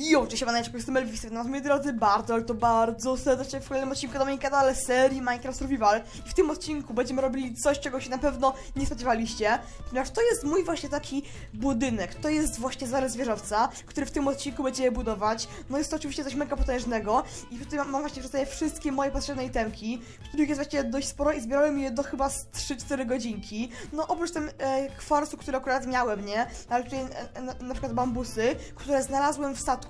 Jo, cześć, maneczko, jestem Elvis, witam was moi drodzy bardzo, ale to bardzo serdecznie w kolejnym odcinku na moim kanale serii Minecraft Survival. I w tym odcinku będziemy robili coś, czego się na pewno nie spodziewaliście, ponieważ to jest mój właśnie taki budynek, to jest właśnie zarys wieżowca, który w tym odcinku będziemy budować, no jest to oczywiście coś mega potężnego i tutaj mam, właśnie przedstawię wszystkie moje potrzebne itemki, których jest właściwie dość sporo i zbierałem je do chyba z 3-4 godzinki, no oprócz tym e, kwarcu, który akurat miałem, nie, ale tutaj e, na, na przykład bambusy, które znalazłem w statku,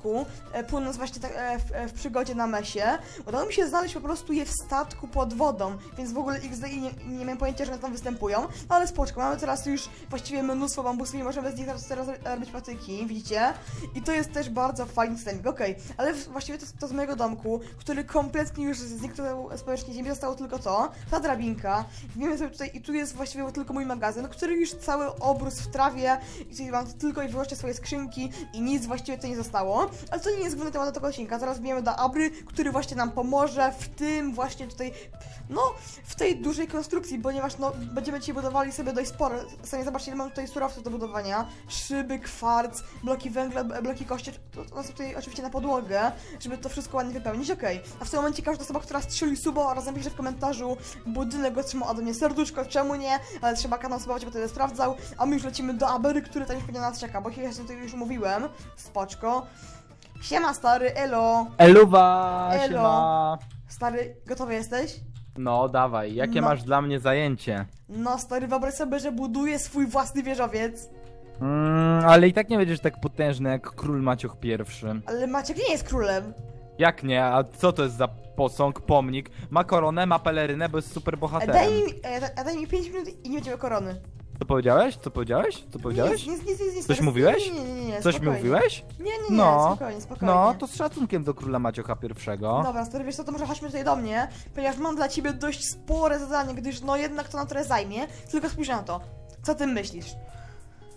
e, płynąc właśnie tak, e, w, e, w przygodzie na mesie. Udało mi się znaleźć po prostu je w statku pod wodą, więc w ogóle XD nie, nie miałem pojęcia, że one tam występują, no, ale spoczko, mamy teraz już właściwie mnóstwo bambusów i możemy z nich teraz, teraz robić patyki, widzicie? I to jest też bardzo fajny systemik, okej, ale w- właściwie to, to z mojego domku, który kompletnie już zniknął z powierzchni ziemi, zostało tylko to, ta drabinka, wiemy sobie tutaj i tu jest właściwie tylko mój magazyn, który już cały obrósł w trawie i tutaj mam tylko i wyłącznie swoje skrzynki i nic właściwie to nie zostało, ale to nie jest główny temat do tego odcinka, zaraz bijemy do Abry, który właśnie nam pomoże w tym właśnie tutaj, no, w tej dużej konstrukcji, ponieważ no, będziemy dzisiaj budowali sobie dość sporo, sami zobaczcie, mam tutaj surowców do budowania, szyby, kwarc, bloki węgla, bloki kości, to, to są tutaj oczywiście na podłogę, żeby to wszystko ładnie wypełnić, okej, a w tym momencie każda osoba, która strzeli suba oraz napisze w komentarzu budynek otrzymał ode mnie serduszko, czemu nie, ale trzeba kanał subować, bo tyle sprawdzał, a my już lecimy do Abery, który tam już pewnie na nas czeka, bo ja się tutaj już mówiłem, spoczko. Siema stary, elo. Eluwa, Elo. siema. Stary, gotowy jesteś? No, dawaj, jakie No. masz dla mnie zajęcie? No stary, wyobraź sobie, że buduje swój własny wieżowiec. Mm, ale i tak nie będziesz tak potężny jak król Maciuch I. Ale Maciek nie jest królem. Jak nie? A co to jest za posąg, pomnik? Ma koronę, ma pelerynę, bo jest super E, bohaterem. Daj mi, e, da- daj mi 5 minut i nie będziemy korony. Co powiedziałeś? Co powiedziałeś? Co powiedziałeś? Nic, nic, nic, nic, Coś mówiłeś? Nie, nie, nie, nie, Coś mi spokojnie. mówiłeś? Nie, nie, nie, No. spokojnie, spokojnie. No, to z szacunkiem do króla Maciocha I. Dobra, stary, wiesz co, to może chodźmy tutaj do mnie, ponieważ mam dla ciebie dość spore zadanie, gdyż no jednak to nam trochę zajmie, tylko spójrz na to. Co ty myślisz?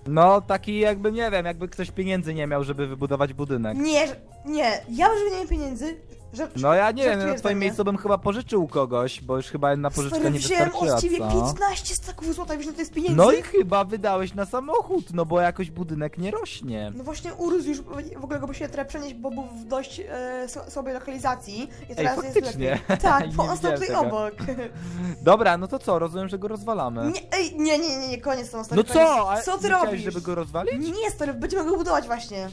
No, taki jakby, nie wiem, jakby ktoś pieniędzy nie miał, żeby wybudować budynek. Nie, że- nie, ja już nie mam pieniędzy, że... No ja nie wiem, żartujesz na twoim miejscu bym chyba pożyczył kogoś, bo już chyba jedna pożyczka Stary, nie wziąłem wystarczyła, od ciebie co? 15 staków złota, wiesz, no to jest pieniędzy. No i chyba wydałeś na samochód, no bo jakoś budynek nie rośnie. No właśnie urósł już, w ogóle go musimy trochę przenieść, bo był w dość e, słabej lokalizacji i teraz jest faktycznie. lepiej. Tak, Nie bo on stał widziałem tutaj tego. obok. Dobra, no to co, rozumiem, że go rozwalamy. Nie, ej, nie, nie, nie, nie, koniec z tą stary, no co? A. Co ty nie chciałeś, robisz? żeby go rozwalić? Nie, stary, będziemy go budować właśnie.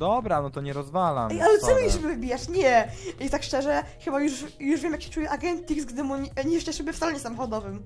Dobra, no to nie rozwalam. Ej, ale co sorry. mi szyby wybijasz? Nie! I tak szczerze, chyba już, już wiem jak się czuje agent X, gdy mu ni- niszczy szyby w salonie samochodowym.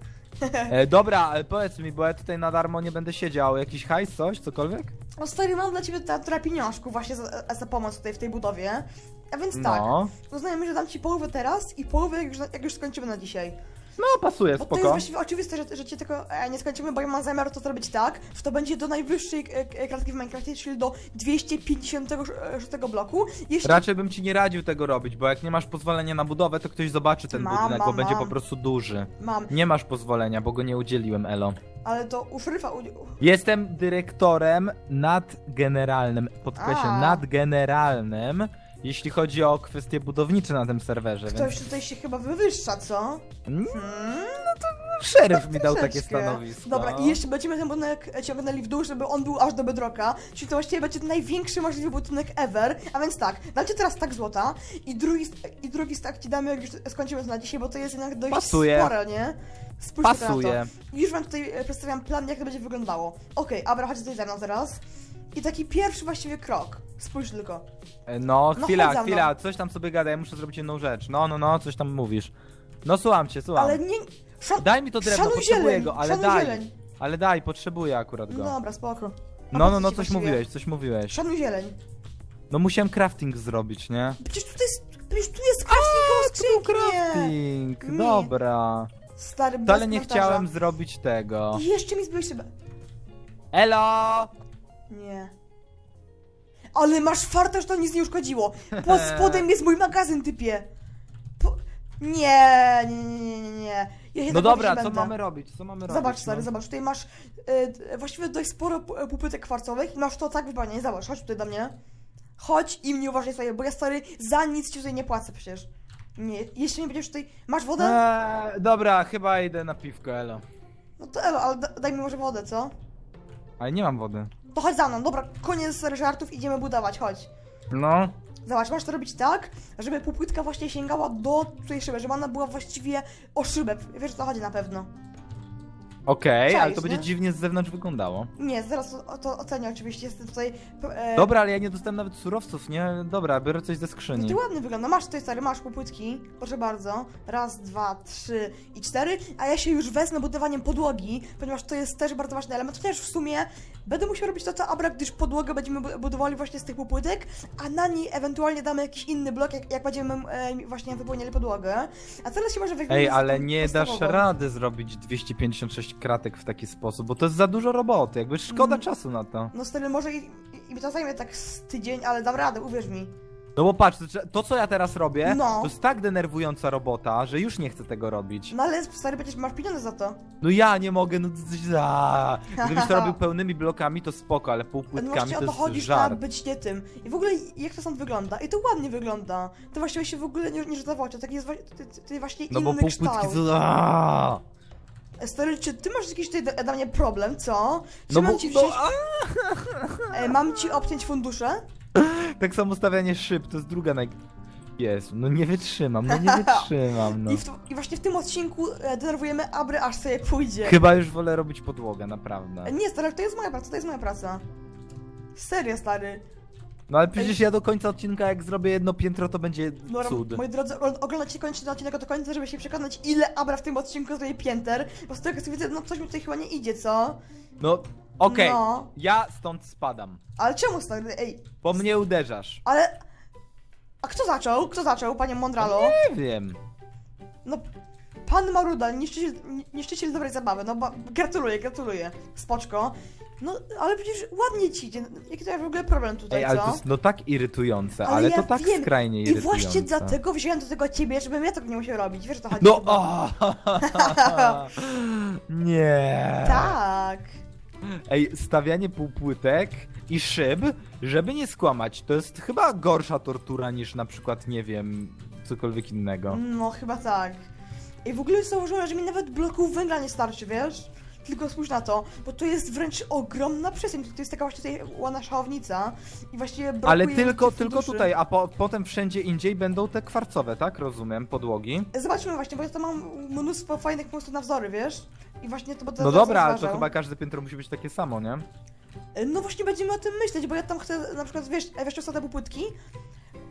E, dobra, ale powiedz mi, bo ja tutaj na darmo nie będę siedział. Jakiś hajs, coś, cokolwiek? No stary, mam dla ciebie trochę pieniążków właśnie za, za pomoc tutaj w tej budowie. A więc tak, No. uznajemy, że dam ci połowę teraz i połowę jak już, jak już skończymy na dzisiaj. No, pasuje, Bo to jest spoko. właściwie oczywiste, że, że cię tego e, nie skończymy, bo ja mam zamiar to zrobić tak, że to będzie do najwyższej e, e, klatki w Minecraftie, czyli do 256 bloku. Jeszcze Raczej bym ci nie radził tego robić, bo jak nie masz pozwolenia na budowę, to ktoś zobaczy ten Mam, budynek, bo mam, będzie mam. po prostu duży. mam, Nie masz pozwolenia, bo go nie udzieliłem, Elo. ale to u. U... Jestem dyrektorem nadgeneralnym, podkreślam, A. nadgeneralnym, jeśli chodzi o kwestie budownicze na tym serwerze, Ktoś więc tutaj się chyba wywyższa, co? Mm, Hmm? szeryf mi dał takie Troszeczkę. stanowisko. Dobra, i jeszcze będziemy ten budynek ciągnęli w dół, żeby on był aż do bedrocka, czyli to właściwie będzie największy możliwy budynek ever, a więc tak, dam ci teraz tak złota i drugi, i drugi stack ci damy, jak już skończymy to na dzisiaj, bo to jest jednak dość Pasuje. spore, nie? Spójrzcie na Pasuje. to. Już wam tutaj e, przedstawiam plan, jak to będzie wyglądało. Okej, Abra, chodź tutaj ze mną teraz. I taki pierwszy właściwie krok. Spójrz tylko. E, No, No chwila, chodź za mną. chwila, coś tam sobie gadaj, muszę zrobić jedną rzecz. No, no, no, coś tam mówisz. No, słucham cię, słucham. Ale nie... Szan... Daj mi to drewno, szanuj potrzebuję zieleń, go, ale szanuj daj. zieleń. Ale daj, potrzebuję akurat go. No dobra, spoko. A No, po no, co no, ci coś właściwie? mówiłeś, coś mówiłeś. Szanuj zieleń. No, musiałem crafting zrobić, nie? Przecież tutaj jest... Przecież tu jest crafting koło skrzynki, nie. Crafting, Nie. dobra. Stary, bez Wcale nie komentarza. chciałem zrobić tego. I jeszcze mi zbyłeś szybę. Elo! Nie. Ale masz farta, że to nic nie uszkodziło. Pod spodem jest mój magazyn, typie. Po... Nie, nie, nie, nie, nie. Ja się No tak dobra, co będę. mamy robić? Co mamy robić? Zobacz, stary, no? zobacz. Tutaj masz e, właściwie dość sporo pu- pupytek kwarcowych i masz to tak wybrane. Zobacz, chodź tutaj do mnie. Chodź i mnie uważaj sobie, bo ja, stary, za nic ci tutaj nie płacę przecież. Nie, jeszcze nie będziesz tutaj... Masz wodę? Eee, dobra, chyba idę na piwko, elo. No to elo, ale da, daj mi może wodę, co? Ale nie mam wody. To chodź za mną, dobra, koniec żartów, idziemy budować, chodź. No. Zobacz, masz to robić tak, żeby półpłytka właśnie sięgała do tej szyby, żeby ona była właściwie o szybę. Wiesz o co chodzi na pewno. Okej, Czaisz, ale to będzie nie? dziwnie z zewnątrz wyglądało. Nie, zaraz to, to ocenię oczywiście, jestem tutaj... E, Dobra, ale ja nie dostałem nawet surowców, nie? Dobra, biorę coś ze No skrzyni. ty ładny wygląda, masz tutaj stary, masz półpłytki, proszę bardzo. Raz, dwa, trzy i cztery, a ja się już wezmę budowaniem podłogi, ponieważ to jest też bardzo ważny element, chociaż w sumie będę musiał robić to co Abra, gdyż podłogę będziemy bu- budowali właśnie z tych półpłytek, a na niej ewentualnie damy jakiś inny blok, jak, jak będziemy e, właśnie wypełniali podłogę. A teraz się może weźmiemy Ej, ale nie dasz rady zrobić 256 kratek w taki sposób, bo to jest za dużo roboty, jakby szkoda Mm. czasu na to. No stary, może i, i, i to zajmie tak z tydzień, ale dam radę, uwierz mi. No bo patrz, to, trze- to co ja teraz robię, No. to jest tak denerwująca robota, że już nie chcę tego robić. No ale stary, będziesz, masz pieniądze za to. No ja nie mogę, no za. Gdybyś to robił pełnymi blokami, to spoko, ale No półpłytkami właśnie to o to jest chodzi, żart. trzeba być nie tym. I w ogóle jak to stąd wygląda? I to ładnie wygląda. To właściwie się w ogóle nie, nie rzuca w oczy, taki jest wa- ty, ty właśnie No inny bo półpłytki kształt. są... Stary, czy ty masz jakiś tutaj dla- mnie problem, co? Czy No mam bo... ci wziąć, a! e, mam ci obciąć fundusze? Tak samo stawianie szyb, to jest druga naj... Jezu, no nie wytrzymam, no nie wytrzymam, no. I, w, I właśnie w tym odcinku e, denerwujemy Abry, aż sobie pójdzie. Chyba już wolę robić podłogę, naprawdę. E, Nie, stary, to jest moja praca, to jest moja praca. Serio, stary. No ale przecież ja do końca odcinka, jak zrobię jedno piętro, to będzie No, cud. moi drodzy, ogl- oglądajcie ten odcinek do końca, żeby się przekonać, ile Abra w tym odcinku zrobi pięter. Bo z tego co widzę, no coś mi tutaj chyba nie idzie, co? No, okej, No. ja stąd spadam. Ale czemu stary? Ej, Po mnie uderzasz. ale... A kto zaczął? Kto zaczął, panie Mondralo? Nie wiem. No, pan Maruda, niszczyciel, ni- niszczyciel dobrej zabawy, no ba, gratuluję, gratuluję. Spoczko. No, ale przecież ładnie ci idzie. Jaki to jest w ogóle problem tutaj, Ej, ale co? to jest no tak irytujące, Ale ale, ja to tak wiem. skrajnie I irytujące. właśnie dlatego wziąłem do tego ciebie, żebym ja tego nie musiał robić. Wiesz, o co chodzi? No, chyba. o! Nie. Tak. Ej, stawianie półpłytek i szyb, żeby nie skłamać, to jest chyba gorsza tortura niż na przykład, nie wiem, cokolwiek innego. No, chyba tak. I w ogóle jest założone, że mi nawet bloków węgla nie starczy, wiesz? Tylko spójrz na to, bo to jest wręcz ogromna przestrzeń. To jest taka właśnie tutaj ładna szachownica i właściwie brakuje Ale tylko, tylko tutaj, a po, potem wszędzie indziej będą te kwarcowe, tak? Rozumiem, podłogi. Zobaczmy właśnie, bo ja tam mam mnóstwo fajnych pomysłów na wzory, wiesz? I właśnie to będę No dobra, ale to rozważał. chyba każde piętro musi być takie samo, nie? No właśnie będziemy o tym myśleć, bo ja tam chcę na przykład, wiesz, wiesz, co te półpłytki?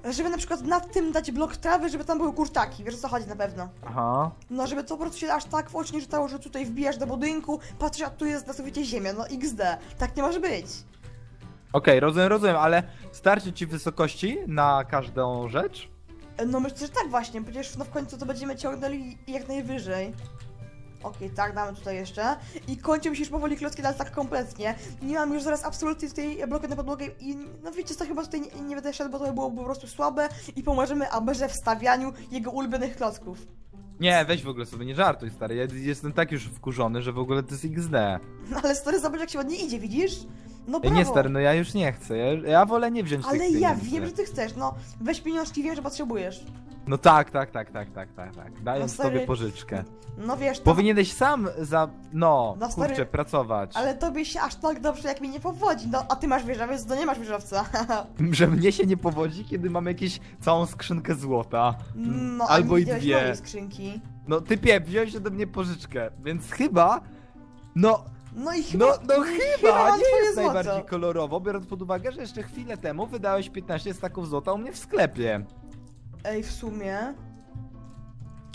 Żeby na przykład nad tym dać blok trawy, żeby tam były kurczaki, wiesz o co chodzi na pewno. Aha. No, żeby to po prostu się aż tak w oczy nie rzucało, że tutaj wbijasz do budynku, patrzysz, a tu jest na suficie ziemia, no XD. Tak nie może być. Okej, rozumiem, rozumiem, ale starczy ci wysokości na każdą rzecz? No myślę, że tak właśnie, przecież no w końcu to będziemy ciągnęli jak najwyżej. Okej, tak, damy tutaj jeszcze. I kończę mi się już powoli klocki, ale tak kompletnie. Nie mam już zaraz absolutnie tutaj bloku na podłogę i no wiecie co, chyba tutaj nie, nie będę szedł, bo to by było po prostu słabe i pomożemy Aberze w stawianiu jego ulubionych klocków. Nie, weź w ogóle sobie, nie żartuj, stary. Ja jestem tak już wkurzony, że w ogóle to jest XD. No ale stary, zobacz jak się ładnie idzie, widzisz? No brawo. nie, stary, no ja już nie chcę. Ja, ja wolę nie wziąć Ale tych ja pieniędzy. wiem, że ty chcesz, no weź pieniążki, wiem, że potrzebujesz. No tak, tak, tak, tak, tak, tak, tak. Daję No, stary, sobie pożyczkę. No wiesz, to... Powinieneś sam za, no, No, stary, kurczę, pracować. Ale tobie się aż tak dobrze jak mi nie powodzi, no a ty masz wieża, więc to nie masz wieżowca. Że mnie się nie powodzi, kiedy mam jakieś całą skrzynkę złota. No, Albo nie i widziałeś dwie. mojej skrzynki. No typie, wziąłeś ode mnie pożyczkę, więc chyba, no, No i chyba... no, no chyba, mam nie twoje jest złoto. najbardziej kolorowo, biorąc pod uwagę, że jeszcze chwilę temu wydałeś 15 staków złota u mnie w sklepie. Ej, w sumie...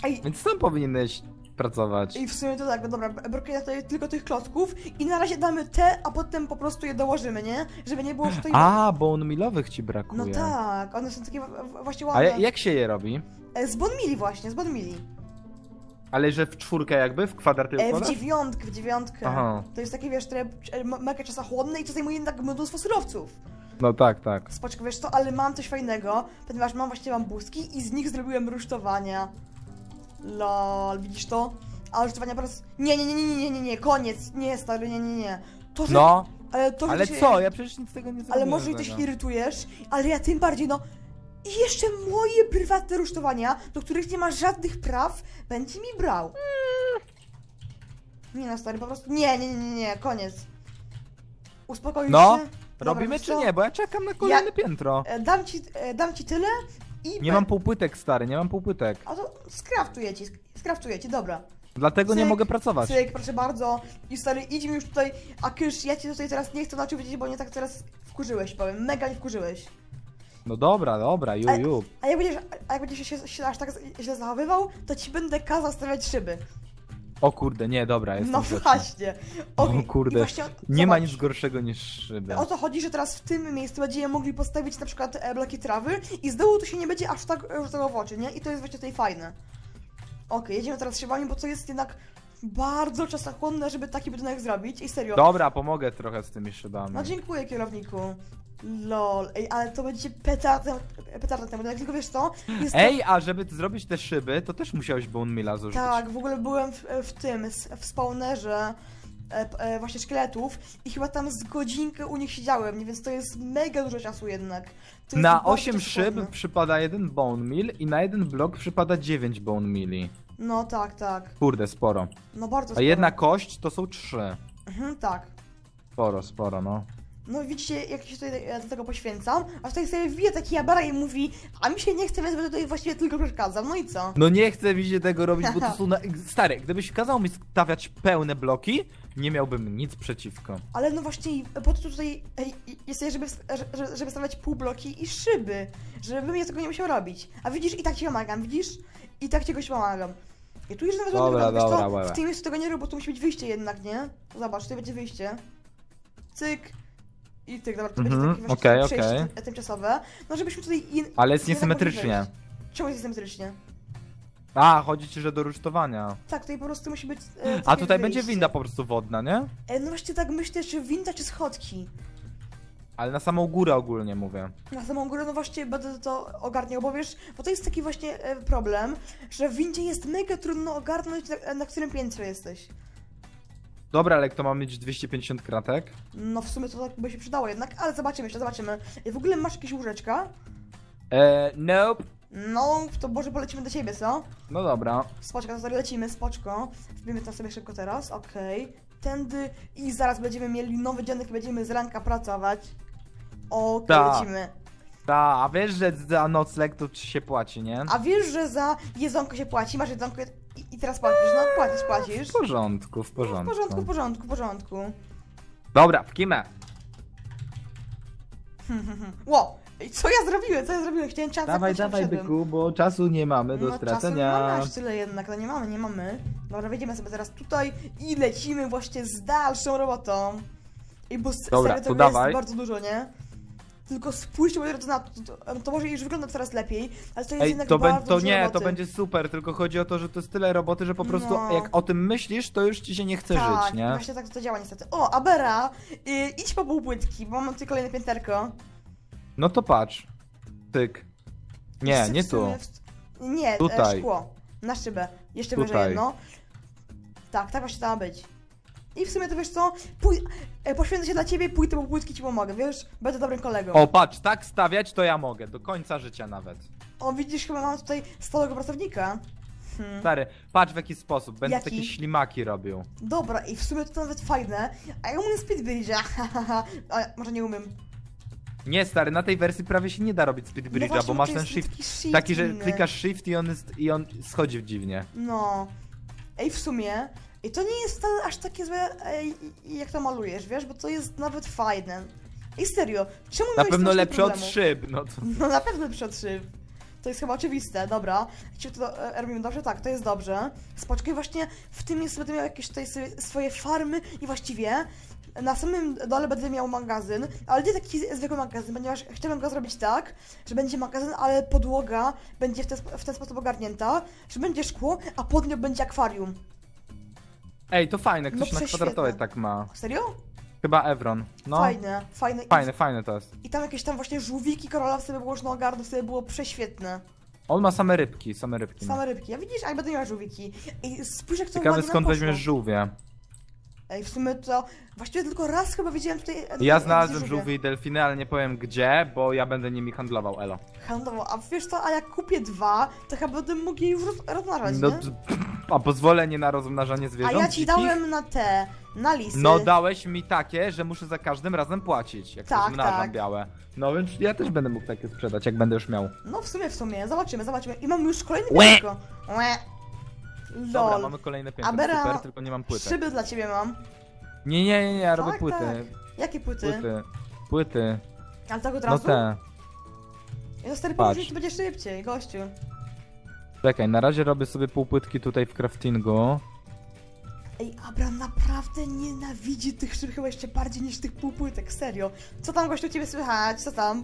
Ej, Więc sam powinieneś pracować. ej, w sumie to tak, no dobra, brakuje tutaj tylko tych klocków i na razie damy te, a potem po prostu je dołożymy, nie? Żeby nie było, że to... A, bone milowych ci brakuje. No tak, one są takie wa- wa- właśnie A ładne. ja- jak się je robi? E, Z Bonmili właśnie, z Bonmili. Ale że w czwórkę jakby, w kwadrat E, w układasz? dziewiątkę, w dziewiątkę. Aha. To jest takie, wiesz, które e, ma- mega czasochłonne i to zajmuje tak mnóstwo surowców. No tak, tak. Spoczko, wiesz co, ale mam coś fajnego, ponieważ mam właśnie bambuski i z nich zrobiłem rusztowania. Lol, widzisz to? A rusztowania po prostu... Nie, nie, nie, nie, nie, nie, nie, koniec, nie, stary, nie, nie, nie. To, że... No, ale to, że ale co? Ja przecież nic z tego nie zrobiłem. Ale może i ty się złego. irytujesz, ale ja tym bardziej, no... I jeszcze moje prywatne rusztowania, do których nie ma żadnych praw, będzie mi brał. Nie no, stary, po prostu... Nie, nie, nie, nie, nie, koniec. Uspokoisz No. się? Robimy wiesz czy co? nie? Bo ja czekam na kolejne piętro. E, Dam ci, e, dam ci tyle i... Nie mam półpłytek, stary, nie mam półpłytek. A to skraftuję ci, sk- skraftuję ci, dobra. Dlatego nie Cyk, mogę pracować. Cyk, proszę bardzo. I stary, idź mi już tutaj, a kysz, ja cię tutaj teraz nie chcę na oczy widzieć, bo nie tak teraz wkurzyłeś, powiem. Mega nie wkurzyłeś. No dobra, dobra, ju, ju. A jak będziesz, a jak będziesz się, się aż tak źle zachowywał, to ci będę kazał stawiać szyby. O kurde, nie, dobra, jestem No grzeczny. właśnie. O i kurde, właśnie, nie ma zobacz. nic gorszego niż szyby. O to chodzi, że teraz w tym miejscu będziemy mogli postawić na przykład e, bloki trawy i z dołu to się nie będzie aż tak rzucało w oczy, nie? I to jest właśnie tutaj fajne. Okej, jedziemy teraz szybami, bo to jest jednak bardzo czasochłonne, żeby taki budynek zrobić. I serio. Dobra, pomogę trochę z tymi szybami. No dziękuję kierowniku. Lol, ej, ale to będzie petarda, petarda ten budynek, tylko wiesz co? Jest to- Ej, a żeby zrobić te szyby, to też musiałeś Bone Milla zużyć. Tak, w ogóle byłem w, w tym, s- w spawnerze e, p- e, właśnie szkieletów i chyba tam z godzinkę u nich siedziałem, nie? więc to jest mega dużo czasu jednak. To jest Na bardzo 8 szyb czasochłonne. przypada jeden Bone Mill i na jeden blok przypada 9 Bone Milli. No tak, tak. Kurde, sporo. No bardzo A sporo. jedna kość to są 3. Mhm, tak. Sporo, sporo, no. No widzicie, jak się tutaj do tego poświęcam, a tutaj sobie wbije taki jabara i mówi, a mi się nie chce, więc będę tutaj właściwie tylko przeszkadzam, no i co? No nie chcę mi się tego robić, bo to są na... Stary, gdybyś kazał mi stawiać pełne bloki, nie miałbym nic przeciwko. Ale no właśnie, po to tutaj ej, jest, żeby, żeby, żeby stawiać półbloki i szyby, żebym ja tego nie musiał robić. A widzisz, i tak ci pomagam, widzisz? I tak ci goś pomagam. I tu już nawet ładnie Dobra, wygląda, wiesz dobra, co? dobra. W tym miejscu tego nie rób, bo tu musi być wyjście jednak, nie? Zobacz, tutaj będzie wyjście. Cyk. I cyk, dobra, to Mhm, będzie takie właśnie okej, przejście okej. ty- tymczasowe. No żebyśmy tutaj... In, Ale jest nie mogli niesymetrycznie. wejść. Czemu jest niesymetrycznie? A, chodzi ci, że do rusztowania. Tak, tutaj po prostu musi być... E, A takie tutaj będzie wyjście. winda po prostu wodna, nie? E, no właśnie tak myślę, czy winda, czy schodki. Ale na samą górę ogólnie mówię. Na samą górę, no właśnie będę to ogarniał, bo wiesz, bo to jest taki właśnie e, problem, że w windzie jest mega trudno ogarnąć, na, na którym piętrze jesteś. Dobra, ale kto ma mieć 250 kratek? No w sumie to tak by się przydało jednak, ale zobaczymy jeszcze, zobaczymy. W ogóle masz jakieś łóżeczka? Eee, nope. No, to może polecimy do ciebie, co? No dobra. Spoczko, to sobie lecimy, spoczko. Wbijemy to sobie szybko teraz, okej. Tędy i zaraz będziemy mieli nowy dziennik i będziemy z ranka pracować. Okej, Tak. lecimy. Ta, a wiesz, że za nocleg to ci się płaci, nie? A wiesz, że za jedzonko się płaci? Masz jedzonko i, i teraz płacisz, no płacisz, płacisz. W porządku, w No, porządku. w porządku, w porządku, w porządku. Dobra, w kimę. Ło! Ej, Co ja zrobiłem? Co ja zrobiłem? Chciałem czas Dawaj, dawaj, byku, bo czasu nie mamy do No czasu nie stracenia. mamy aż tyle jednak, no nie mamy, nie mamy. Dobra, wejdziemy sobie teraz tutaj i lecimy właśnie z dalszą robotą. I bo s- Dobra, serio to tego jest dawaj. bardzo dużo, nie? Tylko spójrzcie moi drodzy na to, to, to może już wygląda coraz lepiej, ale to jest Ej, jednak to, bardzo bę- to dużo nie, roboty. to będzie super, tylko chodzi o to, że to jest tyle roboty, że po prostu No. jak o tym myślisz, to już ci się nie chce tak, żyć, nie? właśnie tak to działa niestety. O, Abera, y, idź po półpłytki, bo mam tutaj kolejne pięterko. No to patrz. Tyk. Nie, nie tu. Nie, Tutaj. E, szkło. Na szybę. Jeszcze Tutaj. wyżej jedno. Tak, tak właśnie to ma być. I w sumie to wiesz co? Pój... e, Poświęcę się dla ciebie, pójdę po płytki ci pomogę, wiesz? Będę dobrym kolegą. O, patrz, tak stawiać to ja mogę, do końca życia nawet. O, widzisz, chyba mam tutaj stałego pracownika. Hmm. Stary, patrz w jaki sposób, będę Jaki? takie ślimaki robił. Dobra, i w sumie to nawet fajne. A ja umiem speedbridge'a, A może nie umiem. Nie, stary, na tej wersji prawie się nie da robić speed No bridge'a, właśnie, bo masz to ten jest shift. Taki, shift Taki, że inny. klikasz shift i on, jest, i on schodzi dziwnie. No. Ej, w sumie. I to nie jest wcale aż takie złe, jak to malujesz, wiesz? Bo to jest nawet fajne. Ej, serio, czemu Na miałeś pewno strasznie lepsze od problemu? szyb, no to... No na pewno lepsze od szyb. To jest chyba oczywiste, dobra. Czy to e, robimy dobrze? Tak, to jest dobrze. Spoczekaj, właśnie w tym miejscu będę miał jakieś tutaj sobie swoje farmy i właściwie na samym dole będę miał magazyn, ale nie taki zwykły magazyn, ponieważ chciałbym go zrobić tak, że będzie magazyn, ale podłoga będzie w ten, sp- w ten sposób ogarnięta, że będzie szkło, a pod nią będzie akwarium. Ej, to fajne, ktoś No na kwadratowej prześwietne. tak ma. Serio? Chyba Evron. No, Fajne, fajne. Fajne, fajne to jest. I tam jakieś tam właśnie żółwiki koralowe sobie było można ogarnąć, sobie było prześwietne. On ma same rybki, same rybki. ma. Same rybki. A widzisz, a ja będę miała żółwiki. I spójrz jak to Ciekawe ładnie nam skąd poszło. weźmiesz żółwie. Ej, w sumie to właściwie tylko raz chyba widziałem tutaj... e, Ja e, znalazłem żółwie. żółwie i delfiny, ale nie powiem gdzie, bo ja będę nimi handlował, elo. Handlowo, a wiesz co, a jak kupię dwa, to chyba będę mógł je już roz, rozmnażać, No, nie? d- a pozwolenie na rozmnażanie A zwierząt ja ci dzikich? dałem na te, na lisy. No dałeś mi takie, że muszę za każdym razem płacić, jak Tak, rozmnażam tak. białe. No więc ja też będę mógł takie sprzedać, jak będę już miał. No w sumie, w sumie, zobaczymy, zobaczymy. I mam już kolejny Łe. piętko. Łe. Dobra, Lol. mamy kolejne piętro, Abera, super, tylko nie mam płytek. Szyby dla ciebie mam. Nie, nie, nie, nie, ja robię Tak, płyty. tak. Jakie płyty? Płyty. Płyty. Ale tak od No razu? te. Ja stary Patrz. to będzie szybciej, gościu. Czekaj, na razie robię sobie półpłytki tutaj w craftingu. Ej, Abra naprawdę nienawidzi tych szyb chyba jeszcze bardziej niż tych półpłytek, serio. Co tam gościu u ciebie słychać? Co tam?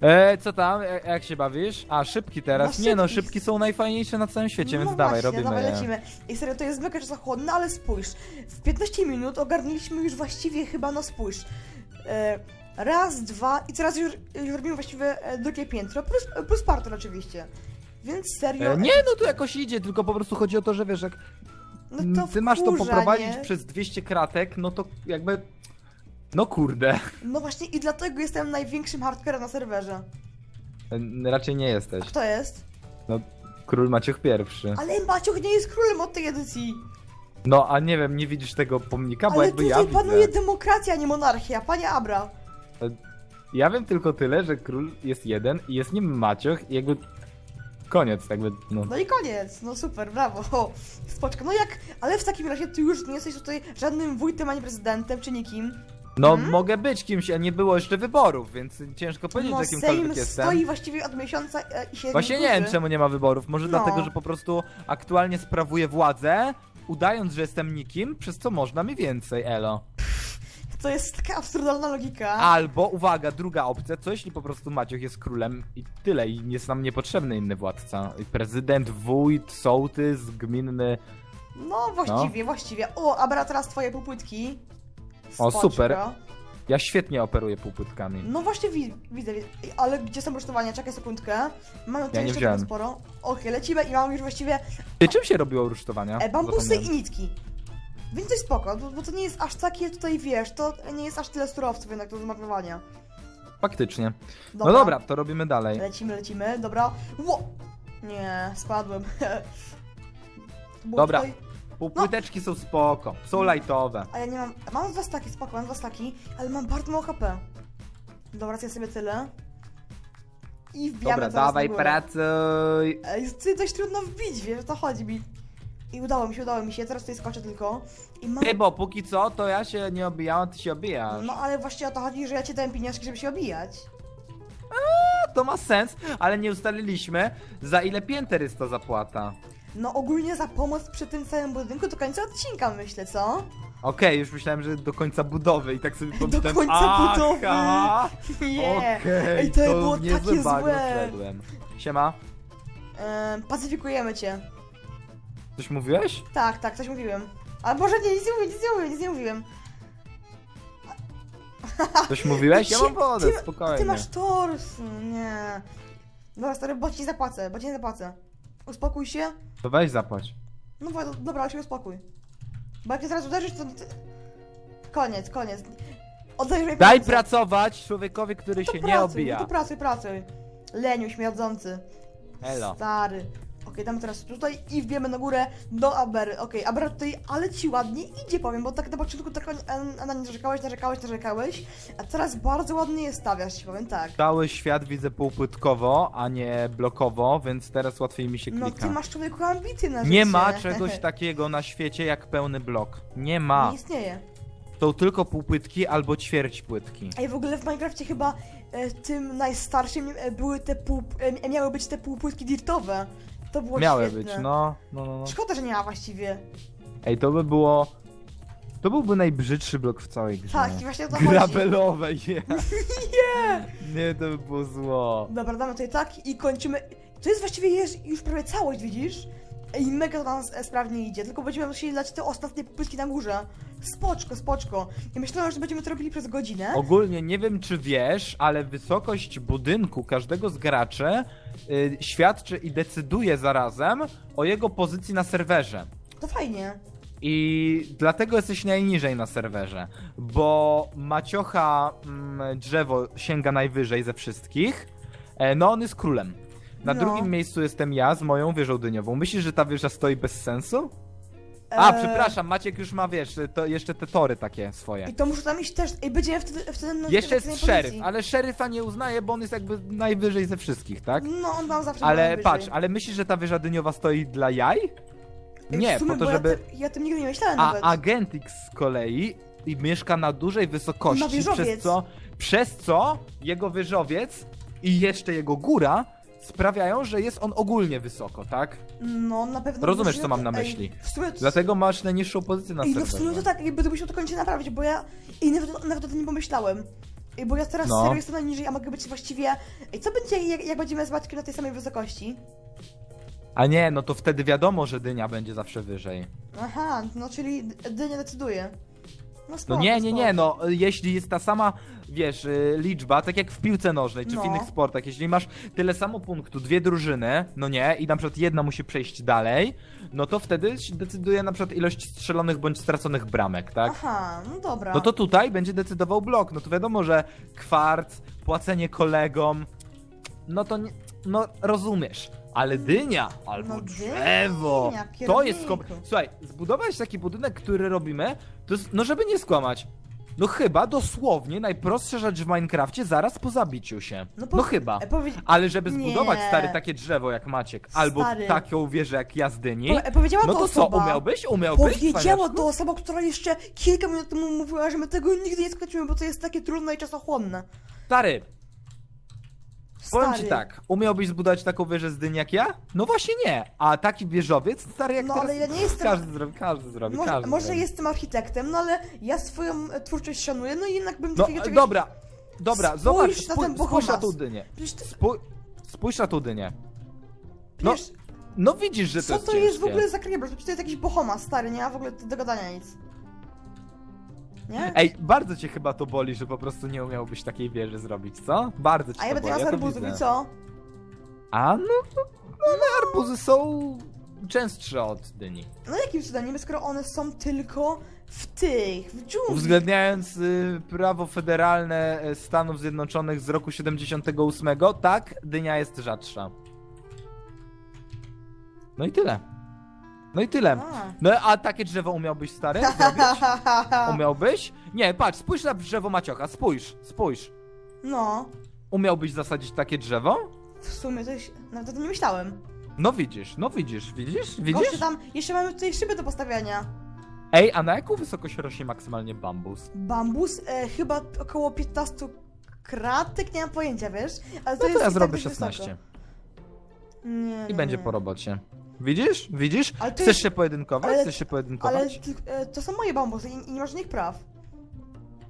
E, co tam? E, jak się bawisz? A, szybki teraz? No, nie no, szybki. szybki są najfajniejsze na całym świecie, no więc dawaj, robimy dawaj je. lecimy. I serio, to jest mega czasochłonne, ale spójrz. W 15 minut ogarnęliśmy już właściwie chyba, no spójrz. E, raz, dwa i teraz już, już robimy właściwie e, drugie piętro, plus, plus parter oczywiście. Więc serio... E, nie, no to jakoś idzie, tylko po prostu chodzi o to, że wiesz, jak no to ty masz to poprowadzić nie? przez 200 kratek, no to jakby... No kurde. No właśnie i dlatego jestem największym hardcorem na serwerze. E, Raczej nie jesteś. Kto jest? Król Maciuch pierwszy. Ale Maciuch nie jest królem od tej edycji. No, a nie wiem, nie widzisz tego pomnika, bo Ale jakby tutaj ja panuje widzę. demokracja, a nie monarchia, panie Abra. Ja wiem tylko tyle, że król jest jeden i jest nim Maciuch i jakby... Koniec, jakby, no. No i koniec, no super, brawo. Spoczko, no jak, ale w takim razie ty już nie jesteś tutaj żadnym wójtem ani prezydentem czy nikim. No, Mhm. mogę być kimś, a nie było jeszcze wyborów, więc ciężko powiedzieć, no że kimkolwiek Sejm jestem. stoi właściwie od miesiąca e, i się Właśnie nie wiem, czemu nie ma wyborów. Może No. dlatego, że po prostu aktualnie sprawuję władzę, udając, że jestem nikim, przez co można mi więcej, elo. To jest taka absurdalna logika. Albo, uwaga, druga opcja, co jeśli po prostu Maciuch jest królem i tyle, i jest nam niepotrzebny inny władca. I prezydent, wójt, sołtys, gminny. No właściwie, właściwie. O, Abra, teraz twoje półpłytki. O, Spoczko. super. Ja świetnie operuję półpłytkami. No właśnie wi widzę, widzę. Ale gdzie są rusztowania? Czekaj sekundkę. Mamy tu Ja nie jeszcze wziąłem. tego sporo. Okej, lecimy i mamy już właściwie Ty czym się robiło rusztowania? e, bambusy Zapomniałem. i nitki. Więc to jest spoko, bo, bo to nie jest aż takie tutaj, wiesz, to nie jest aż tyle surowców jednak do zmarnowania. Faktycznie. No dobra, to robimy dalej. Lecimy, lecimy, dobra. Ło! Nie, spadłem. To było Dobra. Tutaj... Półpłyteczki są spoko, są lajtowe. A ja nie mam. Mam dwa staki, spoko, mam dwa staki, ale mam bardzo mało HP. Dobra, ja sobie tyle. I wbijamy Dobra, teraz dawaj, górę. pracuj. Ej, Jest dość trudno wbić, wiesz, o to chodzi mi. I udało mi się, udało mi się, teraz tutaj skoczę tylko. I mam... Ty, bo póki co, to ja się nie obijałem, ty się obijasz. No ale właśnie o to chodzi, że ja ci dałem pieniążki, żeby się obijać. To ma sens, ale nie ustaliliśmy, za ile pięter jest to zapłata. No ogólnie za pomoc przy tym całym budynku do końca odcinka myślę, co? Okej, już myślałem, że do końca budowy i tak sobie pomyślałem, końca aha, budowy. Nie! Okej, Ej, to było niezłe takie bagno złe. wszedłem. Siema, pacyfikujemy cię. Coś mówiłeś? Tak, tak, coś mówiłem. Ale Boże, nie, nic nie mówię, nic nie mówię, nic nie mówiłem. Coś mówiłeś? Ja mam wodę, ty- spokojnie. Ty masz tors! Nie. Dobra, stary, bo ci nie zapłacę, bo ci nie zapłacę. Uspokój się. To weź zapłać. No bo, dobra, ale się uspokój. Bo jak mnie zaraz uderzysz, to... ty- Koniec, koniec. Oddaj mi Daj pieniądze. pracować człowiekowi, który To się nie pracuj, obija. No to pracuj, pracuj. Leniu śmierdzący. Elo. Stary. Okej, damy teraz tutaj i wbijemy na górę do Abery. Okej, Abera tutaj, ale ci ładnie idzie, powiem, bo tak na początku tak na- na nie narzekałeś, narzekałeś, narzekałeś, a teraz bardzo ładnie je stawiasz, ci powiem tak. Cały świat widzę półpłytkowo, a nie blokowo, więc teraz łatwiej mi się No klika. ty masz człowieku ambicje na życie. Nie ma czegoś takiego na świecie jak pełny blok. Nie ma. Nie istnieje. Są tylko półpłytki albo ćwierć płytki. Ej, w ogóle w Minecrafcie chyba e, tym najstarszym e, były te pół, e, miały być te półpłytki dirtowe. To było Miały świetne. być, no, no, no, no. Szkoda, że nie ma właściwie. Ej, to by było... To byłby najbrzydszy blok w całej grze. Tak, i właśnie o to chodzi. Gravelowe, yeah. Nie, to by było zło. Dobra, damy tutaj tak i kończymy. To jest właściwie już prawie całość, widzisz? I mega to nas e, sprawnie idzie, tylko będziemy musieli dać te ostatnie popytki na górze. Spoczko, spoczko. I myślałem, że będziemy to robili przez godzinę. Ogólnie nie wiem czy wiesz, ale wysokość budynku każdego z graczy y, świadczy i decyduje zarazem o jego pozycji na serwerze. To fajnie. I dlatego jesteś najniżej na serwerze, bo Maciocha mm, drzewo sięga najwyżej ze wszystkich. E, no on jest królem. Na No. drugim miejscu jestem ja z moją wieżą dyniową. Myślisz, że ta wieża stoi bez sensu? A, Eee, przepraszam, Maciek już ma, wiesz, to jeszcze te tory takie swoje. I to muszę tam iść też. I będziemy wtedy, wtedy na Jeszcze jest szeryf, ale szeryfa nie uznaje, bo on jest jakby najwyżej ze wszystkich, tak? No, on tam zawsze Ale patrz, ale myślisz, że ta wieża dyniowa stoi dla jaj? Nie, sumie, po to, żeby... Ja, ty, ja tym nigdy nie myślałem A nawet. Agentix z kolei i mieszka na dużej wysokości, Na wieżowiec. przez co, przez co jego wieżowiec i jeszcze jego góra sprawiają, że jest on ogólnie wysoko, tak? No, na pewno. Rozumiesz, co mam na ej, myśli. W sumie. Dlatego masz najniższą pozycję na Ej, no w serwerze. sumie to tak, jakby to musiał to kończyć naprawić, bo ja... I nawet, nawet o tym nie pomyślałem. Ej, bo ja teraz No. serio jestem najniżej, a mogę być właściwie... Ej, co będzie, jak, jak będziemy z Maćkiem na tej samej wysokości? A nie, no to wtedy wiadomo, że dynia będzie zawsze wyżej. Aha, no czyli D- Dynia decyduje. No, No spoko, nie, nie, nie, spoko. no jeśli jest ta sama, wiesz, y, liczba, tak jak w piłce nożnej czy No. w innych sportach, jeśli masz tyle samo punktu, dwie drużyny, no nie, i na przykład jedna musi przejść dalej, no to wtedy się decyduje na przykład ilość strzelonych bądź straconych bramek, tak? Aha, no dobra. No to tutaj będzie decydował blok, no to wiadomo, że kwarc, płacenie kolegom, no to nie, no rozumiesz. Ale dynia albo No drzewo, dynia, to jest kom... Słuchaj, zbudować taki budynek, który robimy, to jest, no żeby nie skłamać, no chyba dosłownie najprostsza rzecz w Minecrafcie zaraz po zabiciu się. No, po- chyba. e, powiedz- Ale żeby Nie. zbudować stary takie drzewo jak Maciek, albo Stary. taką wieżę jak ja z dyni, Po, e, powiedziała no to to co, osoba. umiałbyś? Umiałbyś? Powiedziała cwaniaczku? to osoba, która jeszcze kilka minut temu mówiła, że my tego nigdy nie skończymy, bo to jest takie trudne i czasochłonne. Stary, Powiem Stary. ci tak, umiałbyś zbudować taką wieżę z dyni jak ja? No właśnie nie. A taki wieżowiec, stary jak No, teraz, ale ja nie jestem- Każdy zrobi, każdy zrobi, Może, każdy może zrobi. jestem architektem, no ale ja swoją e, twórczość szanuję, no i jednak bym No takiego czegoś... dobra, dobra, Spójrz zobacz, na spój, ten spójrz na bohomas. tą dynię. Przecież, to, Spój, spójrz na tą dynię. No, przecież No widzisz, że to co jest to jest w ciężkie. ogóle za krajobraz? Przecież to jest jakiś bohoma, stary, nie ma w ogóle do gadania nic. Nie? Ej, bardzo cię chyba to boli, że po prostu nie umiałbyś takiej wieży zrobić, co? Bardzo cię A ja to będę boli, miała ja z arbuzów i widzę. co? A no, no, no ale arbuzy są częstsze od dyni. No jakim cudem, niby skoro one są tylko w tych, w dżungli. Uwzględniając y, prawo federalne y, Stanów Zjednoczonych z roku 78, tak, dynia jest rzadsza. No i tyle. No i tyle. A. No a takie drzewo umiałbyś stary zrobić? Umiałbyś? Nie, patrz, spójrz na drzewo Maciocha, spójrz, spójrz. No, Umiałbyś zasadzić takie drzewo? w sumie to jest, nawet o tym nie myślałem. No widzisz, no widzisz, widzisz, Goście widzisz? tam, jeszcze mamy tutaj szyby do postawiania. Ej, a na jaką wysokość rośnie maksymalnie bambus? Bambus, e, chyba około 15 kratek, nie mam pojęcia, wiesz? Ale to No to jest ja i zrobię tak dość 16. wysoko. Nie, I nie, będzie nie. po robocie. Widzisz? Widzisz? Ale Chcesz się pojedynkować? ale- Chcesz się Ale pojedynkować? ty- e, to są moje bambusy i, i nie masz żadnych praw.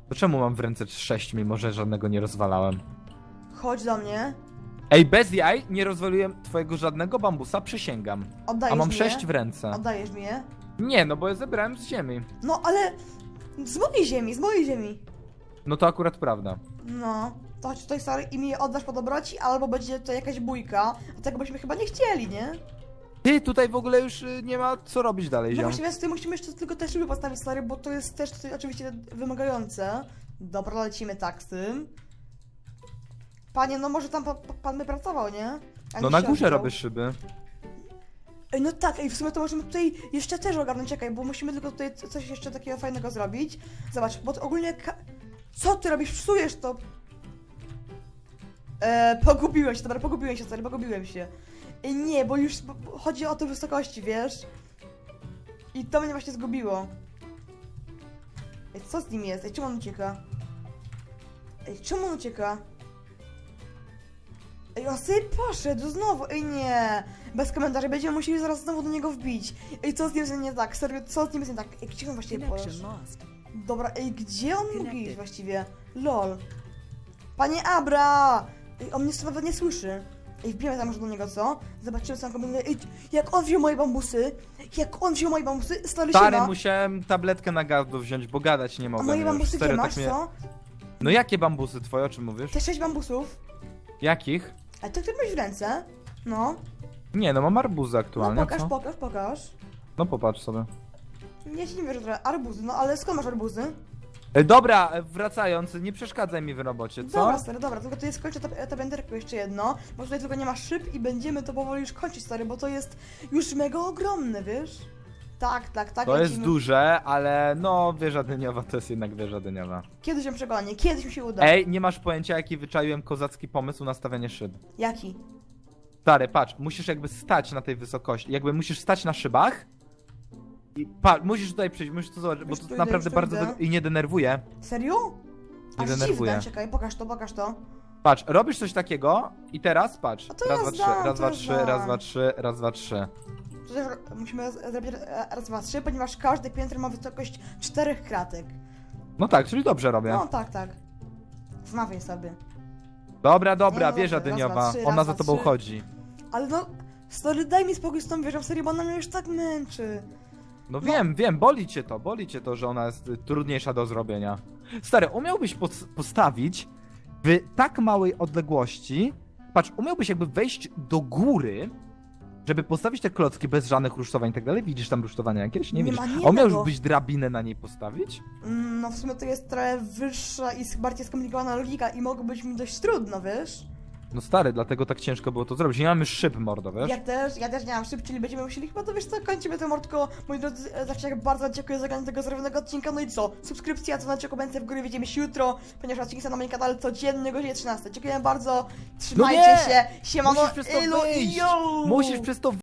To czemu mam w ręce 6, mimo że żadnego nie rozwalałem? Chodź do mnie, Ej, bez jaj nie rozwaliłem twojego żadnego bambusa, przysięgam. oddajesz A mam mi 6 je. w ręce. Oddajesz mi je. Nie, no bo je zebrałem z ziemi. No ale z mojej ziemi, z mojej ziemi. No to akurat prawda. No, to chodź tutaj stary i mi je oddasz po dobroci, albo będzie to jakaś bójka, a tego byśmy chyba nie chcieli, nie? Ty, tutaj w ogóle już y, nie ma co robić dalej, No ziom. z tym musimy jeszcze tylko te szyby postawić stary, bo to jest też tutaj oczywiście wymagające. Dobra, lecimy tak z tym. Panie, no może tam pa, pa, pan by pracował, nie? A No nie na się górze odbył. robię szyby. Ej, no tak, ej, w sumie to możemy tutaj jeszcze też ogarnąć, czekaj, bo musimy tylko tutaj c- coś jeszcze takiego fajnego zrobić. Zobacz, bo to ogólnie... Ka- Co ty robisz? Psujesz to! E, pogubiłem się, dobra, pogubiłem się, stary, pogubiłem się. Ej, nie, bo już chodzi o te wysokości, wiesz? I to mnie właśnie zgubiło. Ej, co z nim jest? Ej, czemu on ucieka? Ej, czemu on ucieka? Ej, on sobie poszedł znowu, ej nie! Bez komentarzy, będziemy musieli zaraz znowu do niego wbić. Ej, co z nim jest nie tak? Serio, co z nim jest nie tak? Ej, gdzie on właściwie poszedł? Dobra, ej, gdzie on mógł iść właściwie? Lol. Panie Abra! Ej, on mnie nawet nie słyszy. Ej, wbijamy tam może do niego, co? Zobaczymy co on kombinuje. Ej, jak on wziął moje bambusy? Jak on wziął moje bambusy? Stary Stary, siema. musiałem tabletkę na gardło wziąć, bo gadać nie A mogłem moje już. bambusy gdzie Serio, masz, tak mnie... co? No jakie bambusy twoje, o czym mówisz? Te sześć bambusów. Jakich? A ty masz w ręce? No. Nie, no mam arbuzy No aktualnie, pokaż, co? pokaż, pokaż. No popatrz sobie. Ja ci nie wierzę trochę. Arbuzy, no ale skąd masz arbuzy? E, Dobra, e, wracając, nie przeszkadzaj mi w robocie, co? Dobra, stary, dobra, tylko to jest kończę ta, ta benderko jeszcze jedno, bo tutaj tylko nie ma szyb i będziemy to powoli już kończyć, stary, bo to jest już mega ogromne, wiesz? Tak, tak, tak. To jest lecimy. duże, ale no, wieża dyniowa to jest jednak wieża dyniowa. Kiedyś ją przegonię, kiedyś mi się uda. Ej, nie masz pojęcia, jaki wyczaiłem kozacki pomysł na stawianie szyb. Jaki? Stary, patrz, musisz jakby stać na tej wysokości, jakby musisz stać na szybach i patrz, musisz tutaj przyjść, musisz to zobaczyć, bo Już to tu idę, naprawdę już tu bardzo idę. do... i nie denerwuje. Serio? Nie Aż denerwuje. dziwne, czekaj, pokaż to, pokaż to. Patrz, robisz coś takiego i teraz patrz. A to Raz, ja dwa, trzy, znam, raz, to dwa, ja trzy, znam. raz, dwa, trzy, raz, dwa, trzy. Przecież musimy z- zrobić e, raz, dwa, trzy, ponieważ każde piętro ma wysokość czterech kratek. No tak, czyli dobrze robię. No tak, tak. Zmawiaj sobie. Dobra, dobra, No, wieża dobrze, raz, dyniowa, dwa, trzy, ona raz, za dwa, tobą trzy. chodzi. Ale no, stary, daj mi spokój z tą wieżą, serio, bo ona mnie już tak męczy. No wiem, wiem, boli cię to, boli cię to, że ona jest y, trudniejsza do zrobienia. Stary, umiałbyś pos- postawić w tak małej odległości, patrz, umiałbyś jakby wejść do góry, żeby postawić te klocki bez żadnych rusztowań i tak dalej. Widzisz tam rusztowania jakieś? Nie, Nie widzisz. ma A jednego. umiałbyś drabinę na niej postawić? Mm, No w sumie to jest trochę wyższa i bardziej skomplikowana logika i mogło być mi dość trudno, wiesz? No stary, dlatego tak ciężko było to zrobić. Nie mamy szyb, mordo, wiesz? Ja też, ja też nie mam szyb, czyli będziemy musieli chyba to wiesz co, kończymy to mordko. Moi drodzy, e, zawsze jak bardzo dziękuję za oglądanie tego zarównego odcinka, no i co? Subskrypcja, to znaczy komentarze w górę, widzimy się jutro, ponieważ odcinki są na moim kanale codziennie, godzinie 13. Dziękuję bardzo, trzymajcie No się, siemano, Musisz przez to elo, wyjść! Musisz przez to